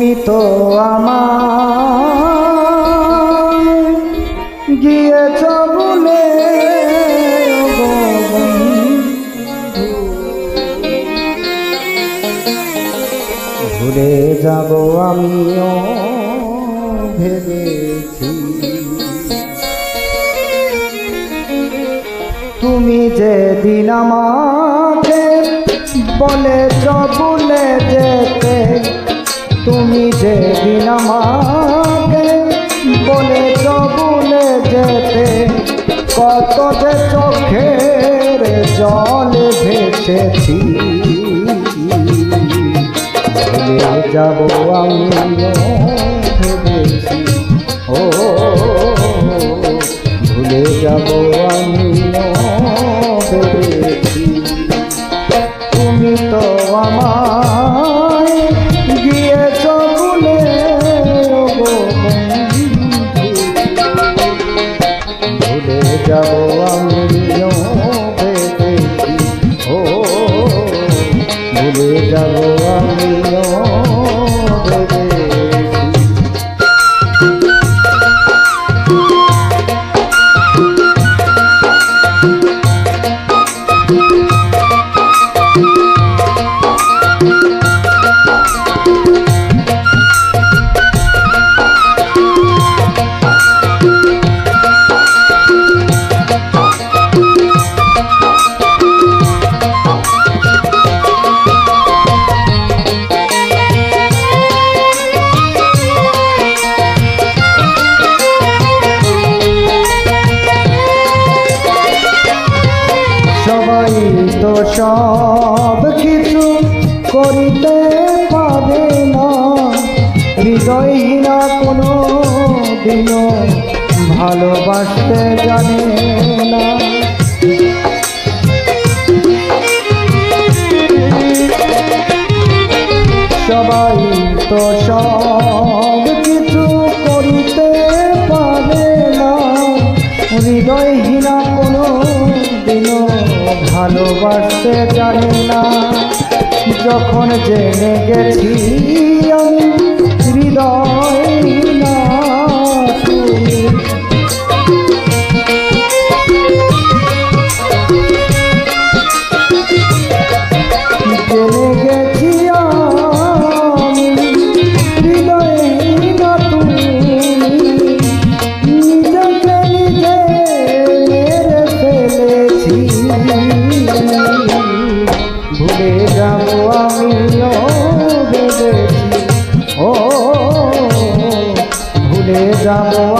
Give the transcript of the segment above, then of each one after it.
তুমি তো আমার গিয়েছ বলে বন্ধু। যাব আমিও, ভেবেছি তুমি যে দিন আমাকে বলেছ, ভুলে যেতে তুমি যে দিন আমাকে বলেছ ভুলে যেতে, কত যে চোখের জল ভেসেছি। যাব আমিও ভেবেছি। ও, ভুলে যাব আমিও যাব আমিও দিনও ভালোবাসতে জানে না। সবাই তো সব কিছু করিতে পারে না। হৃদয়হীনা কোনো দিনও ভালোবাসতে জানে না। যখন জেনে গেছি আমি হৃদয়হীনা ভুলে যাব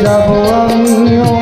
যাব আমিও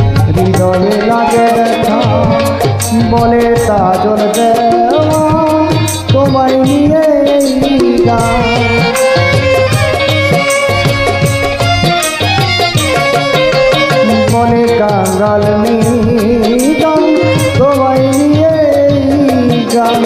হৃদয়ে লাগে ব্যথা বলে তাজল দেওয়া তোমায় নিয়ে মনে কাঙ্গাল গান তোমায় নিয়ে গান